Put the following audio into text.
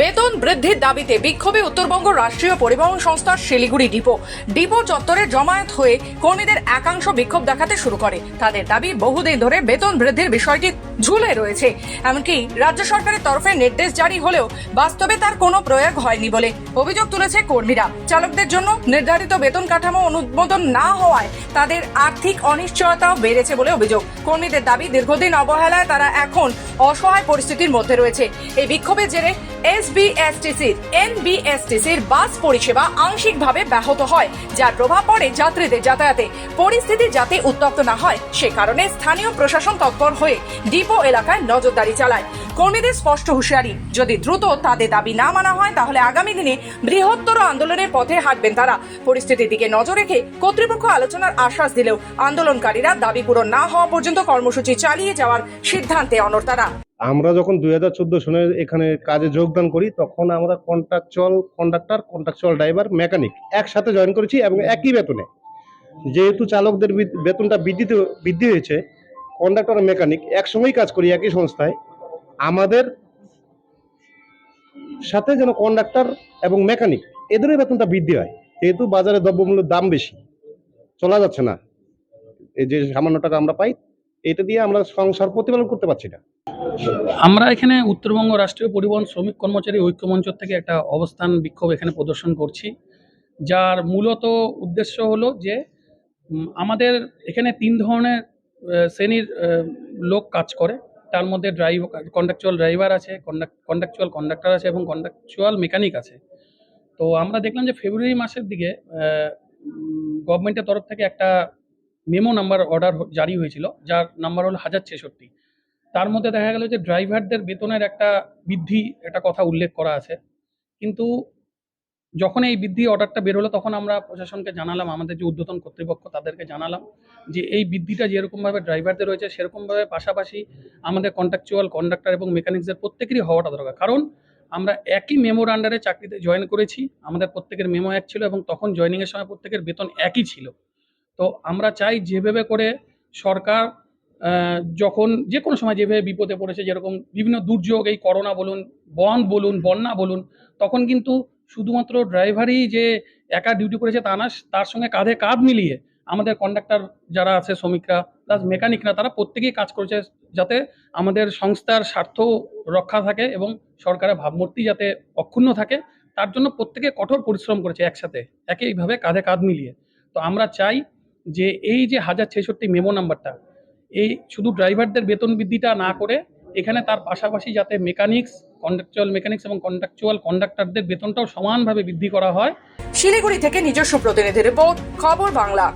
বেতন বৃদ্ধির দাবিতে বিক্ষোভে উত্তরবঙ্গ রাষ্ট্রীয় পরিবহন সংস্থার শিলিগুড়ি ডিপো। ডিপো চত্বরে জমায়েত হয়ে কর্মীদের একাংশ বিক্ষোভ দেখাতে শুরু করে। তাদের দাবি, বহুদিন ধরে বেতন বৃদ্ধির বিষয়টি ঝুলে রয়েছে। এমনকি রাজ্য সরকারের তরফে নির্দেশ জারি হলেও বাস্তবে তার কোনো প্রয়োগ হয়নি বলে অভিযোগ তুলেছে কর্মীরা। চালকদের জন্য নির্ধারিত বেতন কাঠামো অনুমোদন না হওয়ায় তাদের আর্থিক অনিশ্চয়তাও বেড়েছে বলে অভিযোগ। কর্মীদের দাবি, দীর্ঘদিন অবহেলায় তারা এখন অসহায় পরিস্থিতির মধ্যে রয়েছে। এই বিক্ষোভের জেরে এসবিএসটিসির, এনবিএসটিসির বাস পরিষেবা আংশিকভাবে ব্যাহত হয়, যার প্রভাব পড়ে যাত্রীদের যাতায়াতে। পরিস্থিতি যাতে উত্তপ্ত না হয়, সে কারণে স্থানীয় প্রশাসন তৎপর হয়ে ডিপো এলাকায় নজরদারি চালায়। কর্মীদের স্পষ্ট হুঁশিয়ারি, যদি দ্রুত তাদের দাবি না মানা হয়, তাহলে আগামী দিনে বৃহত্তর আন্দোলনের পথে হাঁটবেন তারা। পরিস্থিতির দিকে নজর রেখে কর্তৃপক্ষ আলোচনার আশ্বাস দিলেও আন্দোলনকারীরা দাবি পূরণ না হওয়া পর্যন্ত কর্মসূচি চালিয়ে যাওয়ার সিদ্ধান্তে অনড় তারা। আমরা যখন দুই হাজার চোদ্দ সনে এখানে কাজে যোগদান করি, তখন আমরা contractual conductor contractual driver mechanic একসাথে জয়েন করেছি এবং একই বেতনে। যেহেতু চালকদের বেতনটা বৃদ্ধিতে, বৃদ্ধি হয়েছে কন্ডাক্টর মেকানিক একসঙ্গেই কাজ করি, একই সংস্থায়। আমাদের সাথে যেন কন্ডাক্টর এবং মেকানিক এদেরও বেতনটা বৃদ্ধি হয়। যেহেতু বাজারে দ্রব্যমূল্যের দাম বেশি, চলা যাচ্ছে না। এই যে সামান্য টাকা আমরা পাই, এটা দিয়ে আমরা সংসার প্রতিপালন করতে পারছি না। আমরা এখানে উত্তরবঙ্গ রাষ্ট্রীয় পরিবহন শ্রমিক কর্মচারী ঐক্যমঞ্চ থেকে একটা অবস্থান বিক্ষোভ এখানে প্রদর্শন করছি। যার মূলত উদ্দেশ্য হলো যে আমাদের এখানে তিন ধরনের শ্রেণির লোক কাজ করে। তার মধ্যে ড্রাইভ কন্ডাকচুয়াল ড্রাইভার আছে কন্ডাকচুয়াল কন্ডাক্টর আছে এবং কন্ডাকচুয়াল মেকানিক আছে। তো আমরা দেখলাম যে ফেব্রুয়ারি মাসের দিকে গভর্নমেন্টের তরফ থেকে একটা মেমো নাম্বার অর্ডার জারি হয়েছিল, যার নাম্বার হলো হাজার ছেষট্টি। তার মধ্যে দেখা গেল যে ড্রাইভারদের বেতনের একটা বৃদ্ধি একটা কথা উল্লেখ করা আছে। কিন্তু যখন এই বৃদ্ধি অর্ডারটা বের হলো তখন আমরা প্রশাসনকে জানালাম, আমাদের যে ঊর্ধ্বতন কর্তৃপক্ষ তাদেরকে জানালাম যে এই বৃদ্ধিটা যেরকমভাবে ড্রাইভারদের রয়েছে সেরকমভাবে পাশাপাশি আমাদের কন্ট্রাকচুয়াল কন্ডাক্টর এবং মেকানিক্সদের প্রত্যেকেরই হওয়াটা দরকার। কারণ আমরা একই মেমোর আন্ডারে চাকরিতে জয়েন করেছি, আমাদের প্রত্যেকের মেমো এক ছিল এবং তখন জয়েনিংয়ের সময় প্রত্যেকের বেতন একই ছিল। তো আমরা চাই যেভাবে করে সরকার যখন যে কোনো সময় যেভাবে বিপদে পড়েছে, যেরকম বিভিন্ন দুর্যোগ, এই করোনা বলুন, বন্ধ বলুন, বন্যা বলুন, তখন কিন্তু শুধুমাত্র ড্রাইভারই যে একা ডিউটি করেছে তা না, তার সঙ্গে কাঁধে কাঁধ মিলিয়ে আমাদের কন্ডাক্টর যারা আছে, শ্রমিকরা প্লাস মেকানিকরা তারা প্রত্যেকেই কাজ করেছে যাতে আমাদের সংস্থার স্বার্থ রক্ষা থাকে এবং সরকারের ভাবমূর্তি যাতে অক্ষুণ্ণ থাকে। তার জন্য প্রত্যেকে কঠোর পরিশ্রম করেছে একসাথে, একইভাবে কাঁধে কাঁধ মিলিয়ে। তো আমরা চাই যে এই যে হাজার ছেষট্টি মেমো নাম্বারটা এই শুধু ড্রাইভারদের বেতন বৃদ্ধিটা না করে এখানে তার পাশাপাশি যাতে মেকানিক্স কন্ডাকচুয়াল মেকানিক্স এবং কন্ডাকচুয়াল কন্ডাক্টরদের বেতনটাও সমানভাবে বৃদ্ধি করা হয়। শিলিগুড়ি থেকে নিজস্ব প্রতিনিধি রিপোর্ট, খবর বাংলা।